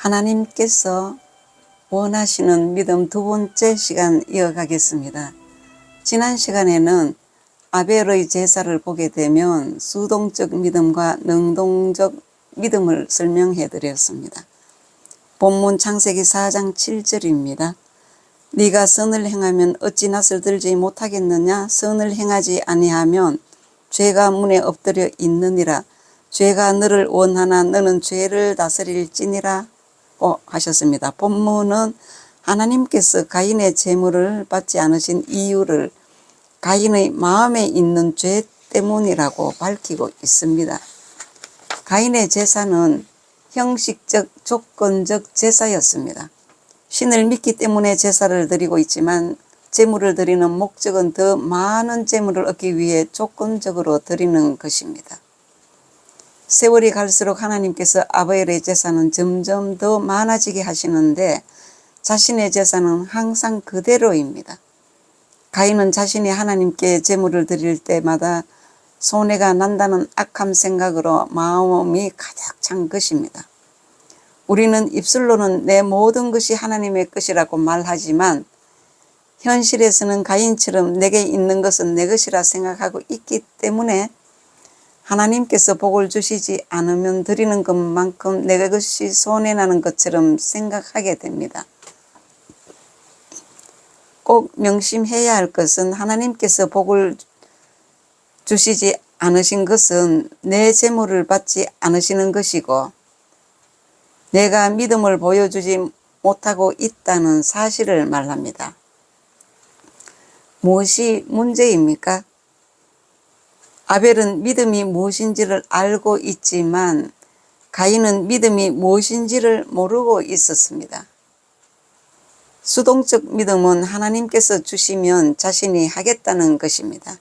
하나님께서 원하시는 믿음 두 번째 시간 이어가겠습니다. 지난 시간에는 아벨의 제사를 보게 되면 수동적 믿음과 능동적 믿음을 설명해 드렸습니다. 본문 창세기 4장 7절입니다. 네가 선을 행하면 어찌 낯을 들지 못하겠느냐 선을 행하지 아니하면 죄가 문에 엎드려 있느니라 죄가 너를 원하나 너는 죄를 다스릴지니라 고 하셨습니다. 본문은 하나님께서 가인의 제물을 받지 않으신 이유를 가인의 마음에 있는 죄 때문이라고 밝히고 있습니다. 가인의 제사는 형식적 조건적 제사였습니다. 신을 믿기 때문에 제사를 드리고 있지만 제물을 드리는 목적은 더 많은 제물을 얻기 위해 조건적으로 드리는 것입니다. 세월이 갈수록 하나님께서 아벨의 제사는 점점 더 많아지게 하시는데 자신의 제사는 항상 그대로입니다. 가인은 자신이 하나님께 제물을 드릴 때마다 손해가 난다는 악함 생각으로 마음이 가득 찬 것입니다. 우리는 입술로는 내 모든 것이 하나님의 것이라고 말하지만 현실에서는 가인처럼 내게 있는 것은 내 것이라 생각하고 있기 때문에 하나님께서 복을 주시지 않으면 드리는 것만큼 내 것이 손해나는 것처럼 생각하게 됩니다. 꼭 명심해야 할 것은 하나님께서 복을 주시지 않으신 것은 내 재물을 받지 않으시는 것이고 내가 믿음을 보여주지 못하고 있다는 사실을 말합니다. 무엇이 문제입니까? 아벨은 믿음이 무엇인지를 알고 있지만 가인은 믿음이 무엇인지를 모르고 있었습니다. 수동적 믿음은 하나님께서 주시면 자신이 하겠다는 것입니다.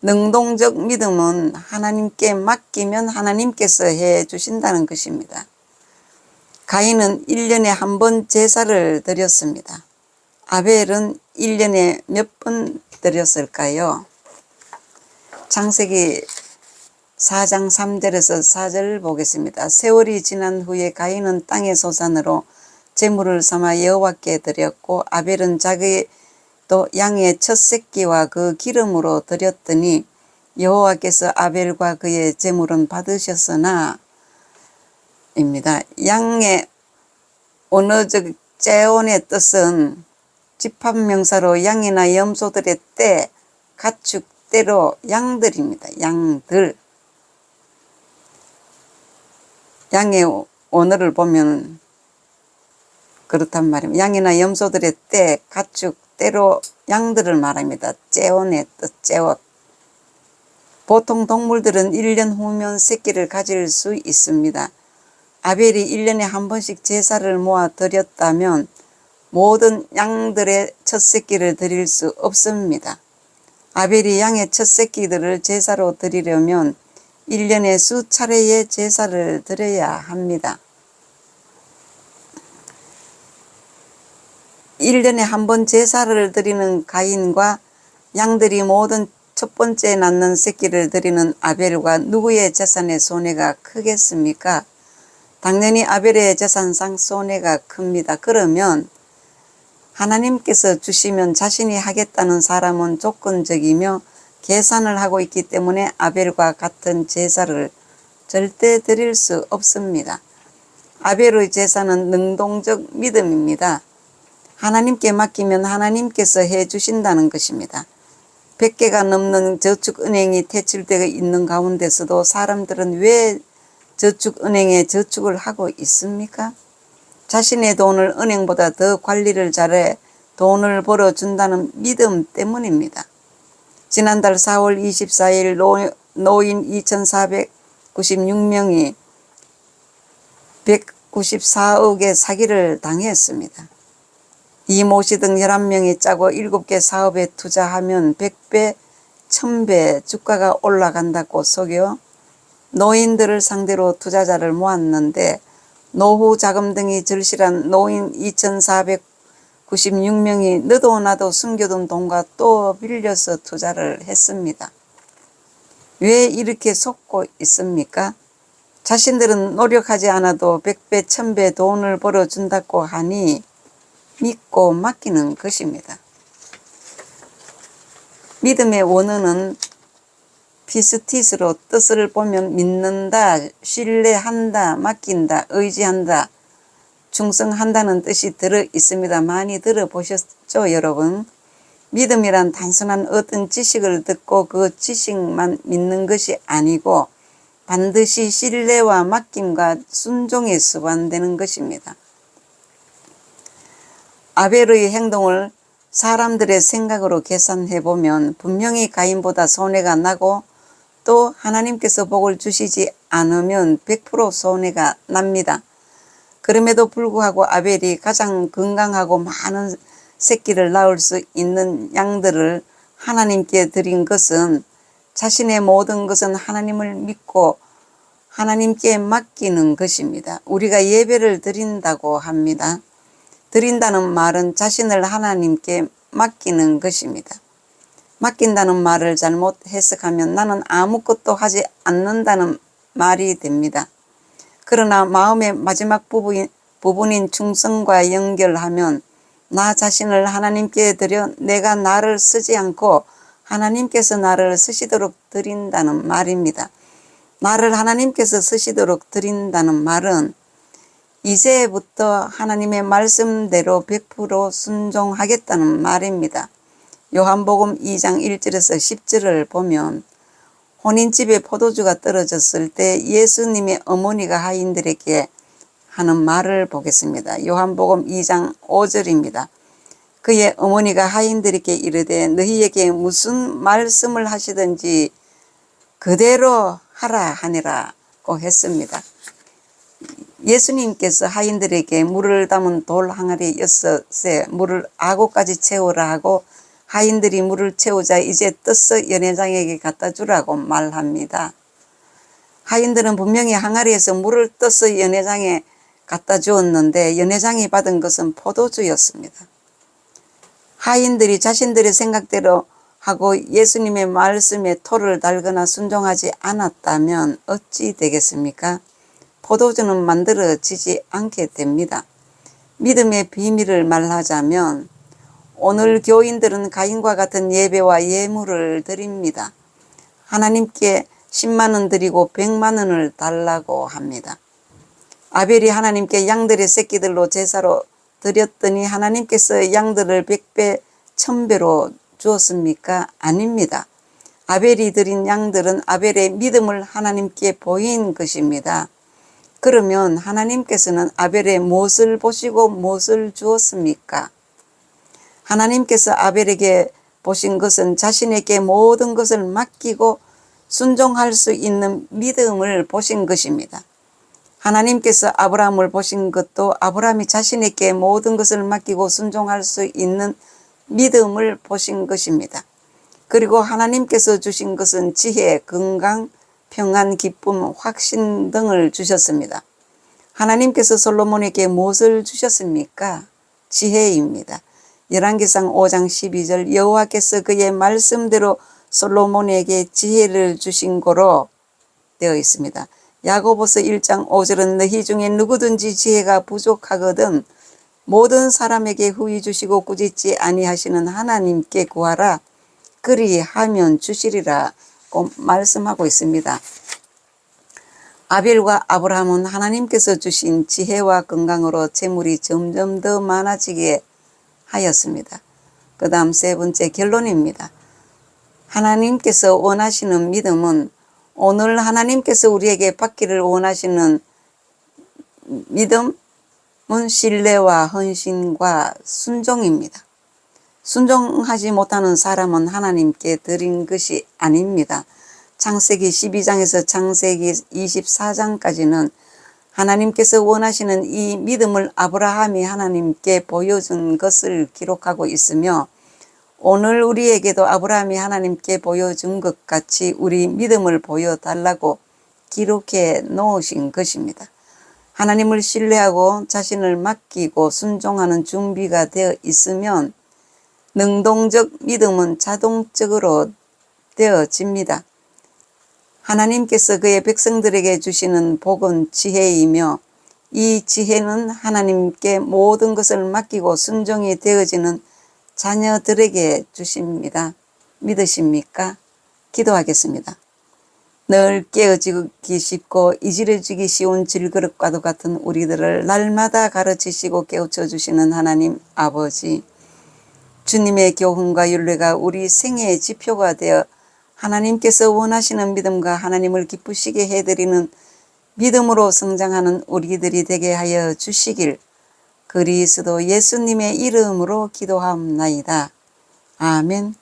능동적 믿음은 하나님께 맡기면 하나님께서 해 주신다는 것입니다. 가인은 1년에 한 번 제사를 드렸습니다. 아벨은 1년에 몇 번 드렸을까요? 창세기 4장 3절에서 4절 보겠습니다. 세월이 지난 후에 가인은 땅의 소산으로 제물을 삼아 여호와께 드렸고 아벨은 자기 또 양의 첫 새끼와 그 기름으로 드렸더니 여호와께서 아벨과 그의 제물은 받으셨으나 입니다. 양의 언어적 재혼의 뜻은 집합명사로 양이나 염소들의 때, 가축 때로 양들입니다. 양들. 양의 언어를 보면 그렇단 말입니다. 양이나 염소들의 때, 가축 때로 양들을 말합니다. 재혼의 뜻, 재옷. 보통 동물들은 1년 후면 새끼를 가질 수 있습니다. 아벨이 1년에 한 번씩 제사를 모아 드렸다면 모든 양들의 첫 새끼를 드릴 수 없습니다. 아벨이 양의 첫 새끼들을 제사로 드리려면 1년에 수차례의 제사를 드려야 합니다. 1년에 한 번 제사를 드리는 가인과 양들이 모든 첫 번째 낳는 새끼를 드리는 아벨과 누구의 재산의 손해가 크겠습니까? 당연히 아벨의 재산상 손해가 큽니다. 그러면 하나님께서 주시면 자신이 하겠다는 사람은 조건적이며 계산을 하고 있기 때문에 아벨과 같은 제사를 절대 드릴 수 없습니다. 아벨의 제사는 능동적 믿음입니다. 하나님께 맡기면 하나님께서 해 주신다는 것입니다. 100개가 넘는 저축은행이 퇴출되어 있는 가운데서도 사람들은 왜 저축은행에 저축을 하고 있습니까? 자신의 돈을 은행보다 더 관리를 잘해 돈을 벌어준다는 믿음 때문입니다. 지난달 4월 24일 노인 2,496명이 194억의 사기를 당했습니다. 이모 씨 등 11명이 짜고 7개 사업에 투자하면 100배, 1000배 주가가 올라간다고 속여 노인들을 상대로 투자자를 모았는데 노후 자금 등이 절실한 노인 2,496명이 너도 나도 숨겨둔 돈과 또 빌려서 투자를 했습니다. 왜 이렇게 속고 있습니까? 자신들은 노력하지 않아도 백배 천배 돈을 벌어준다고 하니 믿고 맡기는 것입니다. 믿음의 원어는 피스티스로 뜻을 보면 믿는다, 신뢰한다, 맡긴다, 의지한다, 충성한다는 뜻이 들어 있습니다. 많이 들어보셨죠, 여러분? 믿음이란 단순한 어떤 지식을 듣고 그 지식만 믿는 것이 아니고 반드시 신뢰와 맡김과 순종에 수반되는 것입니다. 아벨의 행동을 사람들의 생각으로 계산해 보면 분명히 가인보다 손해가 나고 또 하나님께서 복을 주시지 않으면 100% 손해가 납니다. 그럼에도 불구하고 아벨이 가장 건강하고 많은 새끼를 낳을 수 있는 양들을 하나님께 드린 것은 자신의 모든 것은 하나님을 믿고 하나님께 맡기는 것입니다. 우리가 예배를 드린다고 합니다. 드린다는 말은 자신을 하나님께 맡기는 것입니다. 맡긴다는 말을 잘못 해석하면 나는 아무것도 하지 않는다는 말이 됩니다. 그러나 마음의 마지막 부분, 부분인 충성과 연결하면 나 자신을 하나님께 드려 내가 나를 쓰지 않고 하나님께서 나를 쓰시도록 드린다는 말입니다. 나를 하나님께서 쓰시도록 드린다는 말은 이제부터 하나님의 말씀대로 100% 순종하겠다는 말입니다. 요한복음 2장 1절에서 10절을 보면 혼인집에 포도주가 떨어졌을 때 예수님의 어머니가 하인들에게 하는 말을 보겠습니다. 요한복음 2장 5절입니다. 그의 어머니가 하인들에게 이르되 너희에게 무슨 말씀을 하시든지 그대로 하라 하니라고 했습니다. 예수님께서 하인들에게 물을 담은 돌 항아리 여섯에 물을 아고까지 채우라 하고 하인들이 물을 채우자 이제 떠서 연회장에게 갖다 주라고 말합니다. 하인들은 분명히 항아리에서 물을 떠서 연회장에 갖다 주었는데 연회장이 받은 것은 포도주였습니다. 하인들이 자신들의 생각대로 하고 예수님의 말씀에 토를 달거나 순종하지 않았다면 어찌 되겠습니까? 포도주는 만들어지지 않게 됩니다. 믿음의 비밀을 말하자면 오늘 교인들은 가인과 같은 예배와 예물을 드립니다. 하나님께 10만 원 드리고 100만 원을 달라고 합니다. 아벨이 하나님께 양들의 새끼들로 제사로 드렸더니 하나님께서 양들을 100배, 1000배로 주었습니까? 아닙니다. 아벨이 드린 양들은 아벨의 믿음을 하나님께 보인 것입니다. 그러면 하나님께서는 아벨의 무엇을 보시고 무엇을 주었습니까? 하나님께서 아벨에게 보신 것은 자신에게 모든 것을 맡기고 순종할 수 있는 믿음을 보신 것입니다. 하나님께서 아브라함을 보신 것도 아브라함이 자신에게 모든 것을 맡기고 순종할 수 있는 믿음을 보신 것입니다. 그리고 하나님께서 주신 것은 지혜, 건강, 평안, 기쁨, 확신 등을 주셨습니다. 하나님께서 솔로몬에게 무엇을 주셨습니까? 지혜입니다. 열왕기상 5장 12절 여호와께서 그의 말씀대로 솔로몬에게 지혜를 주신 거로 되어 있습니다. 야고보서 1장 5절은 너희 중에 누구든지 지혜가 부족하거든 모든 사람에게 후히 주시고 꾸짖지 아니하시는 하나님께 구하라 그리하면 주시리라 말씀하고 있습니다. 아벨과 아브라함은 하나님께서 주신 지혜와 건강으로 재물이 점점 더 많아지게 하였습니다. 그 다음 세 번째 결론입니다. 하나님께서 원하시는 믿음은 오늘 하나님께서 우리에게 받기를 원하시는 믿음은 신뢰와 헌신과 순종입니다. 순종하지 못하는 사람은 하나님께 드린 것이 아닙니다. 창세기 12장에서 창세기 24장까지는 하나님께서 원하시는 이 믿음을 아브라함이 하나님께 보여준 것을 기록하고 있으며 오늘 우리에게도 아브라함이 하나님께 보여준 것 같이 우리 믿음을 보여달라고 기록해 놓으신 것입니다. 하나님을 신뢰하고 자신을 맡기고 순종하는 준비가 되어 있으면 능동적 믿음은 자동적으로 되어집니다. 하나님께서 그의 백성들에게 주시는 복은 지혜이며 이 지혜는 하나님께 모든 것을 맡기고 순종이 되어지는 자녀들에게 주십니다. 믿으십니까? 기도하겠습니다. 늘 깨어지기 쉽고 이지러지기 쉬운 질그릇과도 같은 우리들을 날마다 가르치시고 깨우쳐 주시는 하나님 아버지. 주님의 교훈과 윤례가 우리 생애의 지표가 되어 하나님께서 원하시는 믿음과 하나님을 기쁘시게 해드리는 믿음으로 성장하는 우리들이 되게 하여 주시길 그리스도 예수님의 이름으로 기도하옵나이다. 아멘.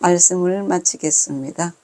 말씀을 마치겠습니다.